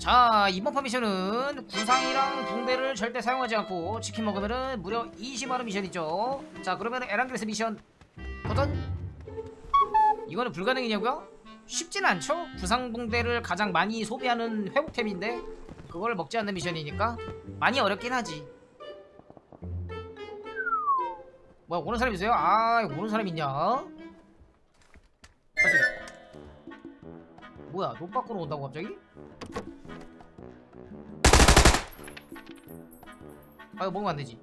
자 이번 판 미션은 구상이랑 붕대를 절대 사용하지 않고 치킨 먹으면은 무려 20만원 미션이죠 자 그러면 에란그레스 미션 도전 이거는 불가능이냐고요? 쉽진 않죠? 구상 붕대를 가장 많이 소비하는 회복템인데 그걸 먹지 않는 미션이니까 많이 어렵긴 하지 뭐야 오는 사람 있어요? 아 오는 사람 있냐? 뭐야 노 밖으로 온다고 갑자기? 아 이거 먹으면 안 되지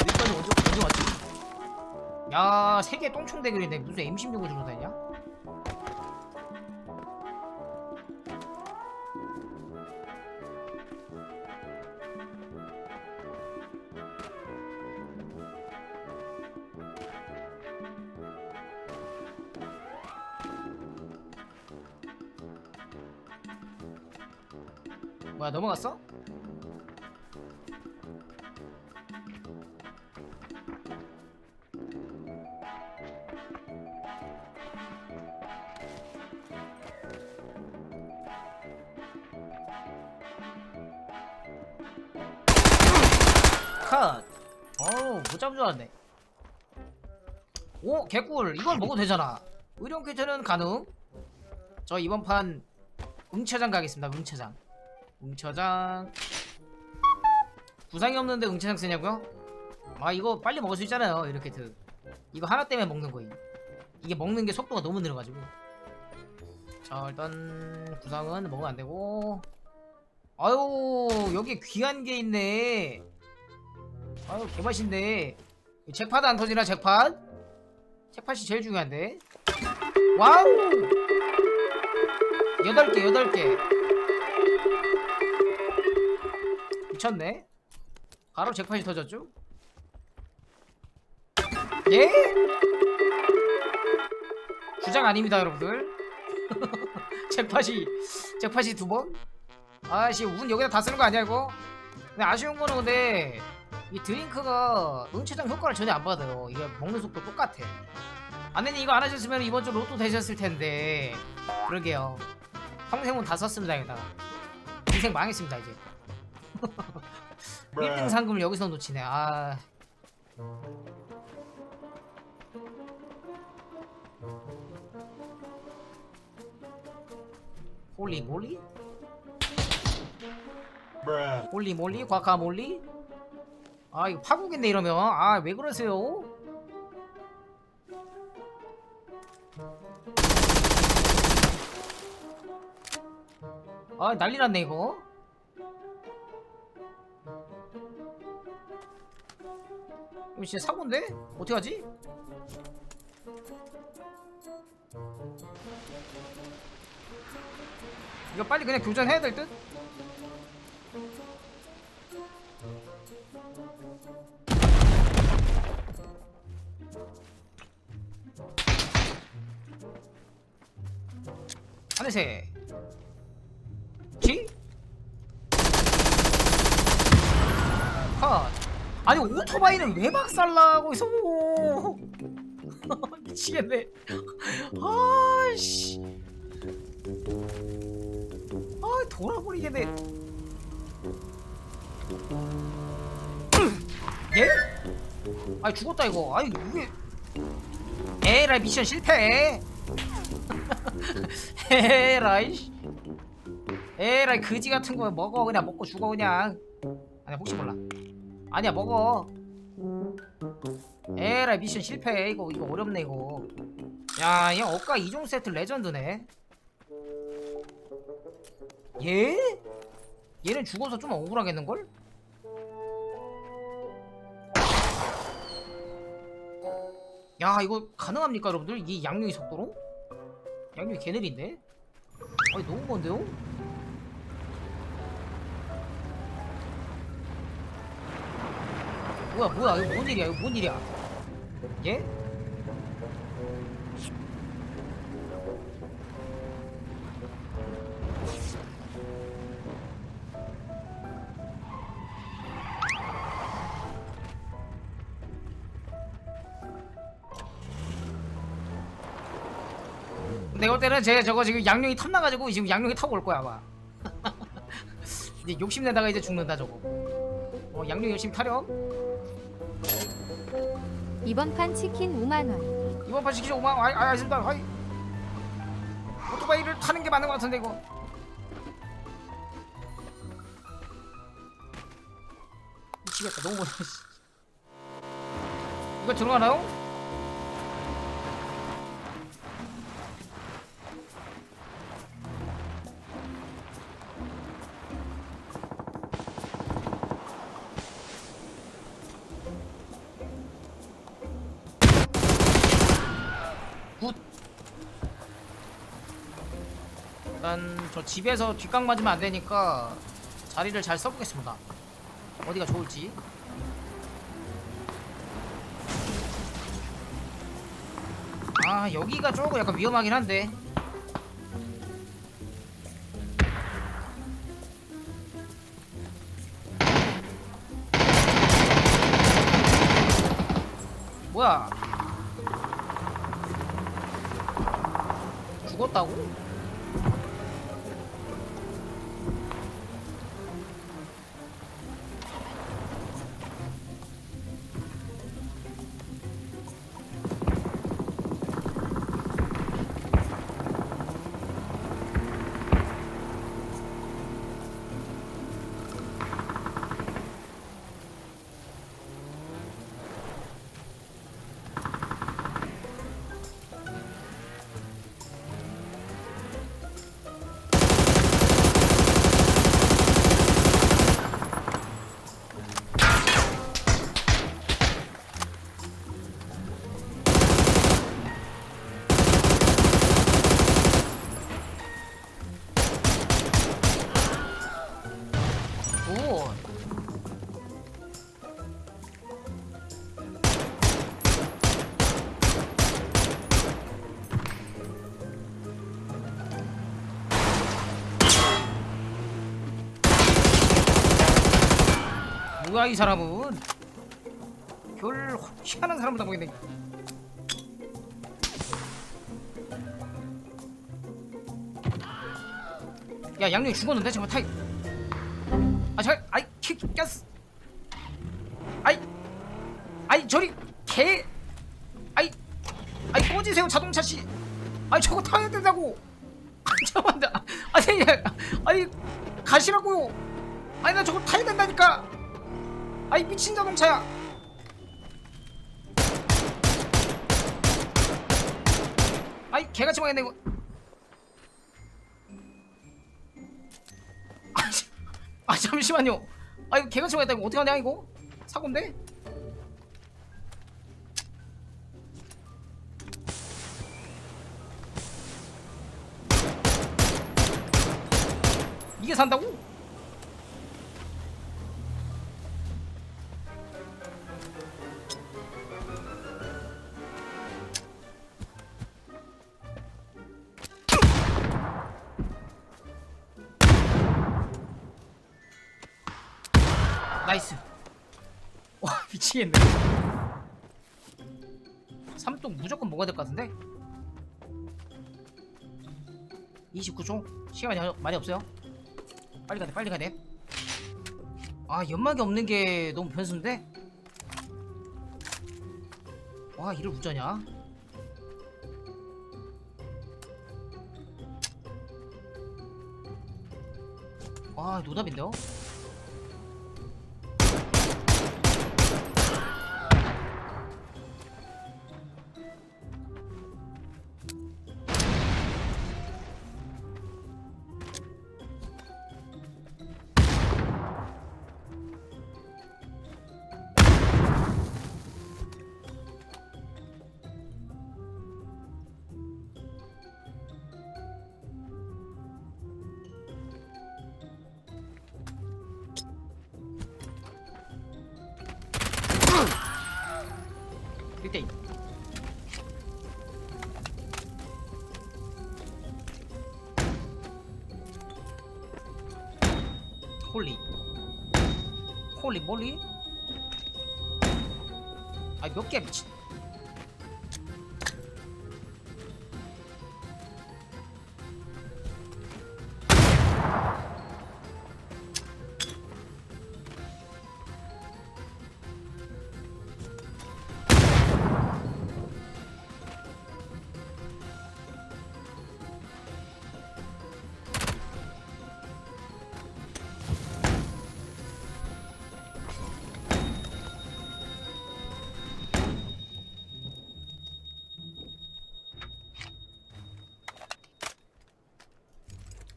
여기까지 언제, 언제 왔지? 야 세계 똥총 대결인데 무슨 M16을 들고 다니냐? 뭐야 넘어갔어? 컷. 어우 못 잡은 줄 알았네. 오 개꿀. 이걸 먹어도 되잖아. 퀴즈는 가능. 저 이번 판 응처장 가겠습니다 응처장 응처장. 부상이 없는데 응처장 쓰냐고요? 아 이거 빨리 먹을 수 있잖아요. 이렇게 드 이거 하나 때문에 먹는 거임. 이게 먹는 게 속도가 너무 느려가지고. 자 일단 구상은 먹으면 안 되고. 아유 여기 귀한 게 있네. 아유 개맛인데. 잭팟 안 터지나 잭팟? 잭팟이 제일 중요한데. 와우! 여덟 개 여덟 개 미쳤네. 바로 잭팟이 터졌죠? 예? 주장 아닙니다 여러분들. 잭팟이 잭팟이 두번? 아씨 운 여기다 다 쓰는 거 아니야 이거? 근데 아쉬운 거는 근데 이 드링크가 응체장 효과를 전혀 안 받아요. 이게 먹는 속도 똑같아. 안내님 이거 안 하셨으면 이번 주 로또 되셨을 텐데. 그러게요. 평생 운다 썼습니다 여기다가. 인생 망했습니다 이제 1등 상금을 여기서 놓치네 아 홀리 몰리? Bruh. 몰리 몰리 과카 몰리? 아 이거 파국인데 이러면 아 왜 그러세요? 아 난리 났네 이거 이거 진짜 사고인데? 어떡하지? 이거 빨리 그냥 교전해야 될 듯? 하늘새 지? 컷 아니 오토바이는 왜 박살나고 있어? 미치겠네. 아씨. 아 돌아버리겠네. 예? 아니 죽었다 이거. 아니 이게. 에라이 미션 실패. 에라이. 씨. 에라이 그지 같은 거 먹어. 그냥 먹고 죽어 그냥. 아니 혹시 몰라 아니야 먹어 에라이 미션 실패 이거 이거 어렵네 이거 야얘 억가 2종 세트 레전드네 얘? 얘는 죽어서 좀 억울하겠는걸? 야 이거 가능합니까 여러분들? 이 양육이 속도로? 양육이 개느린데? 아니 너무 먼데요? 뭐야 뭐야 이거 뭔 일이야 이거 뭔 일이야? 예? 내가 볼 때는 제 저거 지금 양룡이 탐나가지고 지금 양룡이 타고 올 거야 아마. 이제 욕심내다가 이제 죽는다 저거. 어 양룡이 열심히 타렴 이번 판 치킨 5만 원. 이번 판 시키죠 5만 아이 아이 알겠습니다 아이 오토바이를 타는 게 맞는 것 같은데 이거 미치겠다 너무 멀어 씨. 이거 들어가나요? 저 집에서 뒷각 맞으면 안 되니까 자리를 잘 써보겠습니다. 어디가 좋을지. 아 여기가 조금 약간 위험하긴 한데. 뭐야 뭐야 이 사람은. 별 희한한 사람을 다 보이네. 야 양념이 죽었는데? 정말 타이. 아 잠깐 아이 킥 꼈어 아이 아이 저리 개. 아이 아이 꺼지세요 자동차 씨. 아이 저거 타야 된다고. 아니 잠깐만 나- 아니 아니 가시라고요. 아니 나 저거 타야 된다니까 아이 미친 자동차야 아이 개같이 망했네 이거 아, 씨. 아 잠시만요. 아 이거 개가 치워야 이거 어떻게 하냐 이거? 사고인데? 이게 산다고? 나이스. 와 미치겠네. 삼동 무조건 먹어야 될 것 같은데? 29초? 시간이 많이- 없어요? 빨리 가야 돼 빨리 가야 돼. 아 연막이 없는 게 너무 변수인데? 와 이를 우쩌냐? 와 노답인데요? 홀리. 홀리 몰리? 아몇 개 미친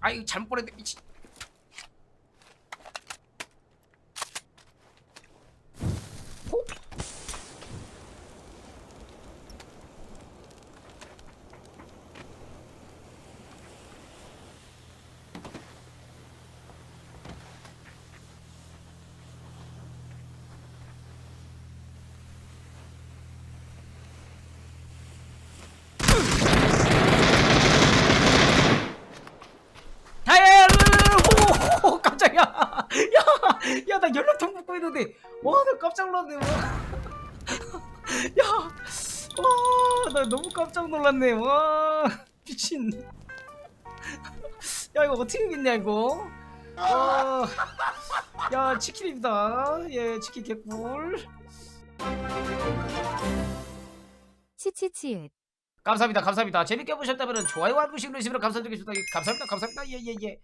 아이 잘못 보냈네. 미친 호? 야야야 오 깜짝이야 야야 나 연락통 붙고 있는데. 와나 깜짝 놀랐네. 와 야와나 너무 깜짝 놀랐네. 와 미친. 야 이거 어떻게 했냐 이거? 와 야 치킨입니다. 예 치킨 개꿀. 치치치읒. 감사합니다 감사합니다. 재밌게 보셨다면 좋아요와 알림 누르시면 감사드리겠습니다. 예, 감사합니다 감사합니다. 예예예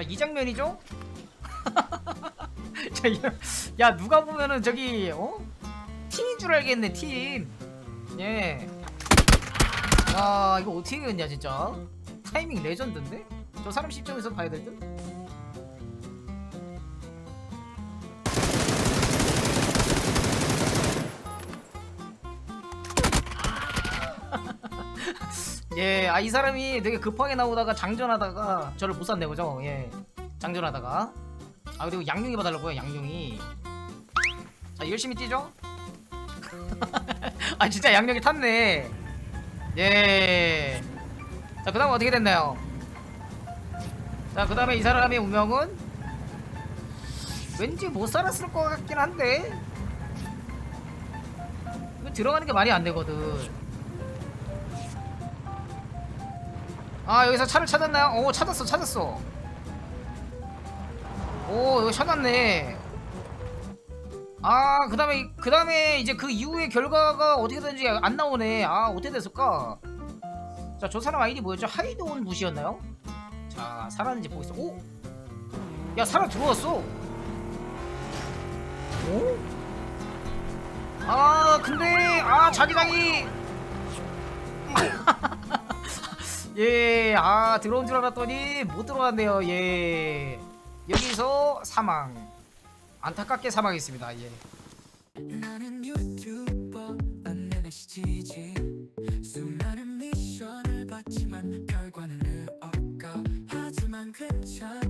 자, 이 장면이죠? 자, 야, 야 누가 보면은 저기 어? 팀인 줄 알겠네 팀 예. 와 이거 어떻게 했냐 진짜 타이밍 레전드인데? 저 사람 시점에서 봐야 될 듯? 예, 아 이 사람이 되게 급하게 나오다가 장전하다가 저를 못 샀네 그죠? 예, 장전하다가 아 그리고 양용이 봐달라고요 양용이 자 열심히 뛰죠? 아 진짜 양용이 탔네 예. 자 그다음 어떻게 됐나요? 자 그다음에 이 사람의 운명은 왠지 못 살았을 것 같긴 한데 들어가는 게 말이 안 되거든. 아 여기서 차를 찾았나요? 오 찾았어 찾았어. 오 여기 찾았네. 아 그다음에 그다음에 이제 그 이후의 결과가 어떻게 되는지 안 나오네. 아 어떻게 됐을까? 자 저 사람 아이디 뭐였죠? 하이드온 무시였나요? 자 살았는지 보겠어. 오 야 살아 들어왔어. 오? 아 근데 아 자기장이 예, 아, 들어온 줄 알았더니 못 들어왔네요. 예. 여기서 사망. 안타깝게 사망했습니다. 예. 나는 유튜버 안내시지 수많은 미션을 받지만 결과는 없고 하지만 괜찮